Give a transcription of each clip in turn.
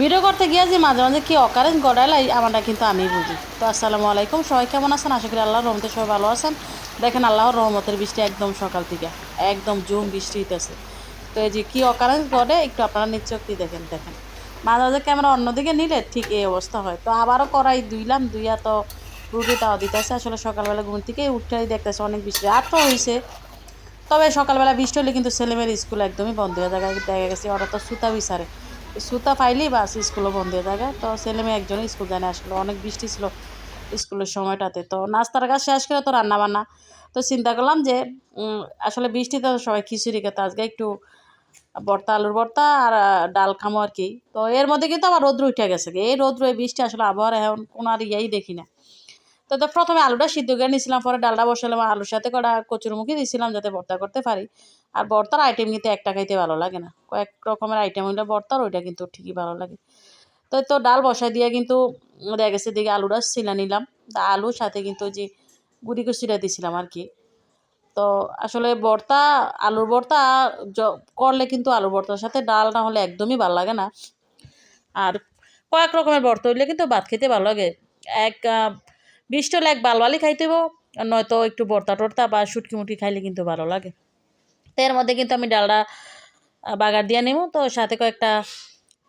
Video করতে গিয়ে যে মাঝে মাঝে কি অকারেন্স গড়ালাই আমারটা কিন্তু আমি বুঝি। তো আসসালামু আলাইকুম, সবাই কেমন আছেন? আশা করি আল্লাহর রহমতে সবাই ভালো আছেন। দেখেন আল্লাহর রহমতের বৃষ্টি একদম সকাল থেকে, একদম জুম বৃষ্টি হইতেছে। তো এই যে কী অকারেন্স ঘটে, একটু আপনারা নিশ্চয়ই দেখেন দেখেন। মাঝে মাঝে ক্যামেরা অন্যদিকে নিলে ঠিক এই অবস্থা হয়। তো আবারও করাই দুইলাম দুইয়া তো রুটি তাও দিতেছে। আসলে সকালবেলা ঘুম থেকে উঠেই দেখতেছে অনেক বৃষ্টি তো হয়েছে তবে সকালবেলা বৃষ্টি হলে কিন্তু ছেলেমেয়ের স্কুল একদমই বন্ধ হয়ে যায়। দেখা গেছে, ওরা তো সুতা বিচারে। সুতা পাইলেই বাস স্কুলও বন্ধ হয়ে থাকে। তো ছেলে মেয়ে একজনই স্কুল যায় না আসলে। অনেক বৃষ্টি ছিল স্কুলের সময়টাতে। তো নাস্তার কাজ শেষ করে তো রান্না বান্না তো চিন্তা করলাম যে আসলে বৃষ্টিতে সবাই খিচুড়ি খেতে। আজকে একটু ভর্তা আলুর ভর্তা আর ডাল খামো আর কি। তো এর মধ্যে কিন্তু আবার রৌদ্র উঠে গেছে এই রৌদ্র, এই বৃষ্টি আসলে আবহাওয়ার এখন কোনো আর ইয়েই দেখি না। তো প্রথমে আলুটা সিদ্ধ করে নিয়েছিলাম, পরে ডালটা বসালাম আলুর সাথে কটা কচুরমুখী দিয়েছিলাম যাতে ভর্তা করতে পারি। আর ভর্তার আইটেম কিন্তু একটা খাইতে ভালো লাগে না। কয়েক রকমের আইটেম হইলে ভর্তার, ওইটা কিন্তু ঠিকই ভালো লাগে। তো তো ডাল বসাই দিয়ে কিন্তু দেখা গেছে দিকে আলুটা ছিলা নিলাম। আলুর সাথে কিন্তু যে গুড়ি কচুরা দিয়েছিলাম আর কি। তো আসলে ভর্তা, আলুর ভর্তা করলে কিন্তু আলুর ভর্তার সাথে ডাল না হলে একদমই ভালো লাগে না। আর কয়েক রকমের ভর্তা হইলে কিন্তু ভাত খেতে ভালো লাগে। এক বৃষ্টি হলে এক বালবালি খাইতে আর নয়তো একটু বর্তা টর্তা বা শুটকি মুটকি খাইলে কিন্তু ভালো লাগে। তো এর মধ্যে কিন্তু আমি ডালটা বাগার দিয়ে নেব তো সাথে কয়েকটা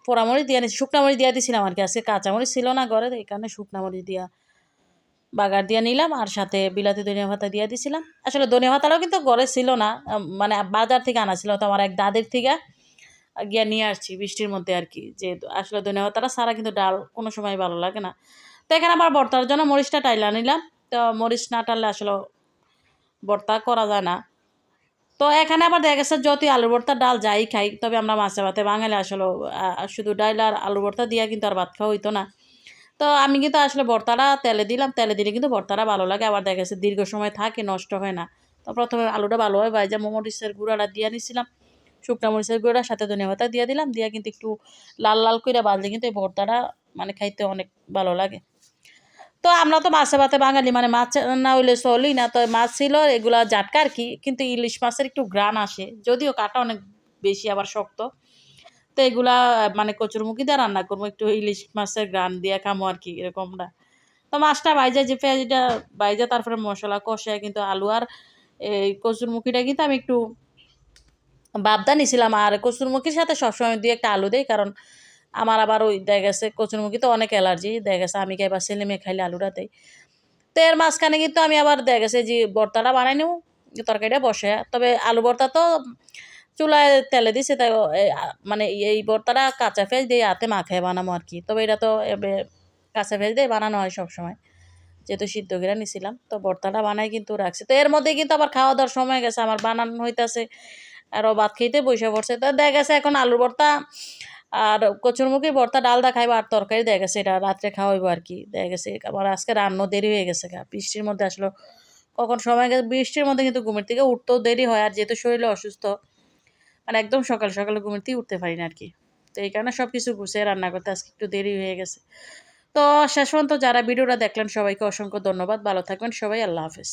পোড়ামরিচ দিয়ে নিচ্ছি শুকনা মরিচ দিয়ে দিয়েছিলাম আর কি। আজকে কাঁচামরিচ ছিল না ঘরে এই কারণে শুকনা মরিচ দিয়া বাগার দিয়ে নিলাম, আর সাথে বিলাতি ধনিয়া পাতা দিয়ে দিছিলাম। আসলে ধনিয়া পাতাটাও কিন্তু ঘরে ছিল না মানে বাজার থেকে আনা ছিল, তো আমার এক দাদের থেকে গিয়ে নিয়ে আসছি বৃষ্টির মধ্যে আর কি। যে আসলে ধনিয়া পাতাটা সারা কিন্তু ডাল কোনো সময় ভালো লাগে না। তো এখানে আবার ভর্তার জন্য মরিচটা টাইলা নিলাম। তো মরিচ না টানলে আসলে ভর্তা করা যায় না। তো এখানে আবার দেখা গেছে যতই আলু ভর্তা ডাল যাই খাই, তবে আমরা মাছে ভাতে বাঙালি আসলে শুধু ডাল আর আলু ভর্তা দিয়া কিন্তু আর ভাত খাওয়া হইতো না। তো আমি কিন্তু আসলে ভর্তাটা তেলে দিলাম, তেলে দিলে কিন্তু ভর্তাটা ভালো লাগে। আবার দেখা গেছে দীর্ঘ সময় থাকে, নষ্ট হয় না। তো প্রথমে আলুটা ভালোভাবে ভাজা মরিচের গুঁড়াটা দিয়ে নিছিলাম। শুকনো মরিচের গুঁড়ার সাথে ধনিয়া পাতা দিয়ে দিলাম। দিয়ে কিন্তু একটু লাল লাল করে বাজলে কিন্তু এই ভর্তাটা মানে খাইতে অনেক ভালো লাগে। তো আমরা তো মাছে ভাতে বাঙালি মানে মাছ না হইলে চলি না। তো মাছ ছিল, এগুলা জাটকা আর কি, কিন্তু ইলিশ মাছের একটু গ্রান আসে। যদিও কাটা অনেক বেশি আবার শক্ত। তো এগুলা মানে কচুরমুখী দিয়ে রান্না করব, একটু ইলিশ মাছের গ্রান দিয়ে খামো আর কি এরকমটা তো মাছটা বাইজা যে পেঁয়াজটা বাইজা তারপরে মশলা কষে কিন্তু আলু আর এই কচুরমুখীটা কিন্তু আমি একটু বাবদা নিছিলাম। আর কচুরমুখীর সাথে সবসময় দিয়ে একটা আলু দেই, কারণ আমার আবার ওই দেখা গেছে কচুরমুখী তো অনেক অ্যালার্জি। দেখা গেছে আমি খাই বা ছেলে মেয়ে খাইলে আলুটা দেই তো এর মাঝখানে কিন্তু আমি আবার দেখা গেছে যে ভর্তাটা বানাই নেব তরকারিটা বসে। তবে আলু ভর্তা তো চুলায় তেলে দিছে, তাই মানে এই ভর্তাটা কাঁচা ফেজ দিয়ে হাতে মাখায় বানাবো আর কি। তবে এটা তো কাঁচা ফেজ দিয়ে বানানো হয় সবসময়। যেহেতু সিদ্ধ করে নিছিলাম, তো ভর্তাটা বানাই কিন্তু রাখছি। তো এর মধ্যে কিন্তু আবার খাওয়া দাওয়ার সময় গেছে, আমার বানানো হইতাছে। আরও ভাত খেতে বসে পড়ছে। তো দেখা গেছে এখন আলুর ভর্তা আর কচুরমুখী ভর্তা ডাল দা খাইবো আর তরকারি দেখা গেছে, এটা রাত্রে খাওয়াইবো আর কি দেখা গেছে। আবার আজকে রান্না দেরি হয়ে গেছে গা, বৃষ্টির মধ্যে আসলো কখন সময় গেছে, বৃষ্টির মধ্যে কিন্তু ঘুমের থেকে উঠতেও দেরি হয়, আর যেহেতু শরীরে অসুস্থ মানে একদম সকাল সকালে ঘুমের থেকে উঠতে পারি না আর কি। তো এই কারণে সব কিছু গুছিয়ে রান্না করতে আজকে একটু দেরি হয়ে গেছে। তো শেষ পর্যন্ত যারা ভিডিওটা দেখলেন, সবাইকে অসংখ্য ধন্যবাদ, ভালো থাকবেন, সবাই আল্লাহ হাফেজ।